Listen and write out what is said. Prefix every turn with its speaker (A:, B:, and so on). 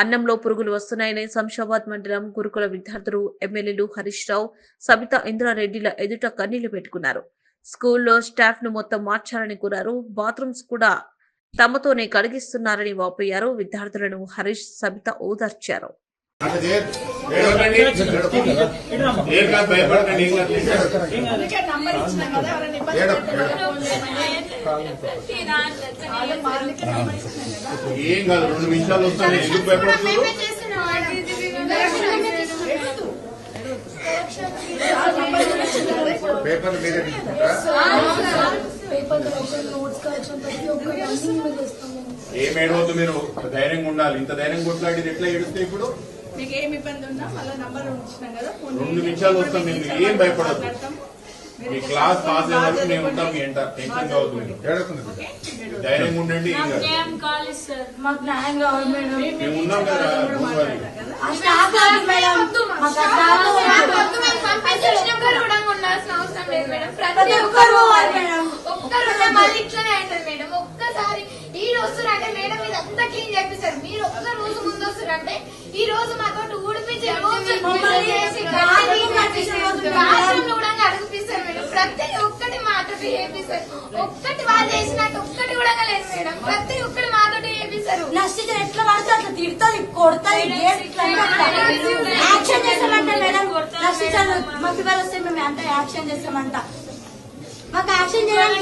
A: అన్నంలో పురుగులు వస్తున్నాయని శంషాబాద్ మండలం గురుకుల విద్యార్థులు ఎమ్మెల్యేలు హరీష్ రావు సబితా ఇంద్రారెడ్డిల ఎదుట కన్నీళ్ళు పెట్టుకున్నారు. స్కూల్లో స్టాఫ్ను మొత్తం మార్చాలని కోరారు. బాత్రూమ్స్ కూడా తమతోనే కడిగిస్తున్నారని వాపోయారు. విద్యార్థులను హరీష్ సబిత ఓదార్చారు.
B: భయపడకండి, ఏం కాదు. రెండు నిమిషాలు వస్తాయి ఎందుకు భయపడుతున్నారు. పేపర్ మీరే ఏం ఏడవద్దు మీరు. ధైర్యంగా ఉండాలి. ఇంత ధైర్యం కొట్లాడి ఎట్లా ఏడుస్తే ఇప్పుడు?
C: మీకు ఏం ఇబ్బంది ఉన్నా మళ్ళీ నంబర్ ఇచ్చినాం కదా ఫోన్
B: రెండు. నిమిషాలు వస్తాం. మేము ఏం భయపడద్దు.
C: మీరు
B: మీ క్లాస్ పాస్ అయ్యే వరకు మేము ఉంటాం మీ ఎంట టెన్షన్ కావద్దు? మీరు ధైర్యంగా ఉండండి
D: మాకు న్యాయం కావాలి మేడం.
B: మేము ఉన్నాం కదా
E: ఒక్కసారి ఈ రోజు అంటే మేడం ఇది అంతా క్లీన్ చేపిస్తారు. మీరు ఒక్క రోజు ముందు వస్తారంటే ఈ రోజు మాతో ఊడిపించి రోజు
D: మమ్మల్ని
E: చేసి
D: బాత్రూమ్ కట్టించిన రోజు
E: బాత్రూమ్ కూడా అడుగుపిస్తారు మేడం ప్రతి ఒక్కటి మాతో చేపిస్తారు ఒక్కటి వాళ్ళు చేసినట్టు ఒక్కటి కూడా లేదు మేడం. ప్రతి ఒక్కటి మాతో చేపిస్తారు.
D: నష్టిత ఎట్లా పడితే అట్లా తిడుతుంది కొడుతుంది. యాక్షన్ చేస్తామంట మేడం మాకు ఇవాళ వస్తే మేము అంటే యాక్షన్ చేస్తామంట. మాకు యాక్షన్ చేయడానికి